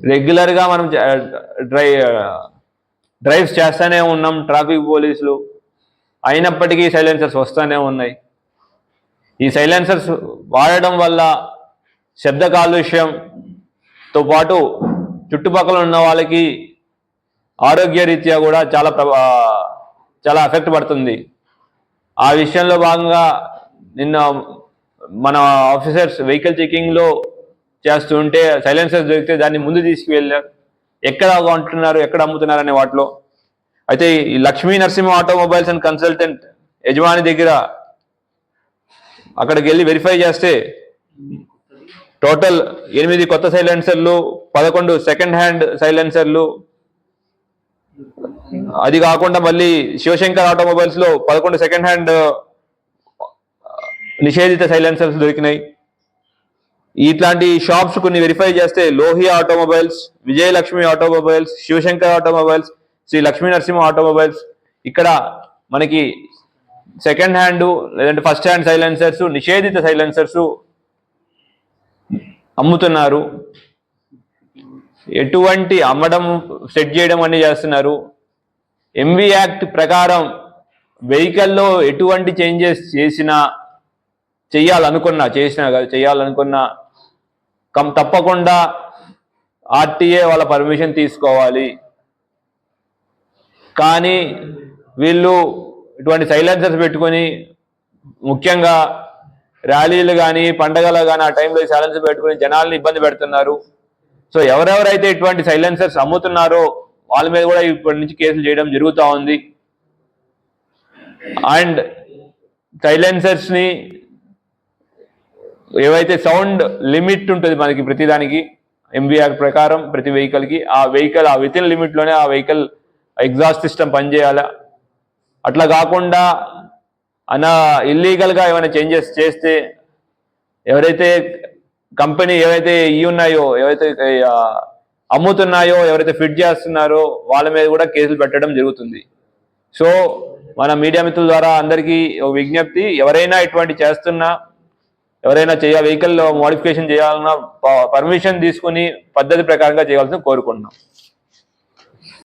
రెగ్యులర్గా మనం dry drives చేస్తూనే ఉన్నాం ట్రాఫిక్ పోలీసులు. అయినప్పటికీ సైలెన్సర్స్ వస్తూనే ఉన్నాయి. ఈ సైలెన్సర్స్ వాడడం వల్ల శబ్ద కాలుష్యంతో పాటు చుట్టుపక్కల ఉన్న వాళ్ళకి ఆరోగ్య రీత్యా కూడా చాలా చాలా ఎఫెక్ట్ పడుతుంది. ఆ విషయంలో భాగంగా నిన్న మన ఆఫీసర్స్ వెహికల్ చెకింగ్లో చేస్తుంటే సైలెన్సర్స్ దొరికితే దాన్ని ముందు తీసుకువెళ్ళారు ఎక్కడ కొంటున్నారు ఎక్కడ అమ్ముతున్నారు అనే వాటిలో. అయితే ఈ Lakshmi Narasimha automobiles and consultant యజమాని దగ్గర అక్కడికి వెళ్ళి వెరిఫై చేస్తే టోటల్ ఎనిమిది కొత్త సైలెన్సర్లు పదకొండు సెకండ్ హ్యాండ్ సైలెన్సర్లు అది కాకుండా మళ్ళీ శివశంకర్ ఆటోమొబైల్స్లో పదకొండు సెకండ్ హ్యాండ్ నిషేధిత సైలెన్సర్స్ దొరికినాయి. ఇట్లాంటి షాప్స్ కొన్ని వెరిఫై చేస్తే Lohia automobiles Vijayalakshmi automobiles Shivashankar automobiles Shri Lakshmi Narasimha automobiles ఇక్కడ మనకి సెకండ్ హ్యాండ్ లేదంటే ఫస్ట్ హ్యాండ్ సైలెన్సర్స్ నిషేధిత సైలెన్సర్స్ అమ్ముతున్నారు. ఎటువంటి అమ్మడం సెట్ చేయడం అన్ని చేస్తున్నారు. ఎంవి యాక్ట్ ప్రకారం వెహికల్లో ఎటువంటి చేంజెస్ చేసినా చేయాలనుకున్నా చేసినా కాదు చేయాలనుకున్నా కం తప్పకుండా ఆర్టీఏ వాళ్ళ పర్మిషన్ తీసుకోవాలి. కానీ వీళ్ళు ఇటువంటి సైలెన్సర్స్ పెట్టుకొని ముఖ్యంగా ర్యాలీలు కానీ పండగలు కానీ ఆ టైంలో సైలెన్సర్ పెట్టుకొని జనాల్ని ఇబ్బంది పెడుతున్నారు. సో ఎవరెవరైతే ఇటువంటి సైలెన్సర్స్ అమ్ముతున్నారో వాళ్ళ మీద కూడా ఇప్పటి నుంచి కేసులు చేయడం జరుగుతూ ఉంది. అండ్ సైలెన్సర్స్ని ఏవైతే సౌండ్ లిమిట్ ఉంటుంది మనకి ప్రతిదానికి ఎంబీఆర్ ప్రకారం ప్రతి వెహికల్కి ఆ వెహికల్ ఆ విత్ ఇన్ లిమిట్లోనే ఆ వెహికల్ ఎగ్జాస్ట్ సిస్టమ్ పనిచేయాలా? అట్లా కాకుండా అన ఇల్లీగల్గా ఏమైనా చేంజెస్ చేస్తే ఎవరైతే కంపెనీ ఏవైతే ఇవి ఉన్నాయో ఏవైతే అమ్ముతున్నాయో ఎవరైతే ఫిట్ చేస్తున్నారో వాళ్ళ మీద కూడా కేసులు పెట్టడం జరుగుతుంది. సో మన మీడియా మిత్రుల ద్వారా అందరికీ విజ్ఞప్తి ఎవరైనా ఇటువంటి చేస్తున్నా ఎవరైనా చేయ వెహికల్ మోడిఫికేషన్ చేయాలన్నా పర్మిషన్ తీసుకుని పద్ధతి ప్రకారంగా చేయాల్సిన కోరుకుంటున్నాం.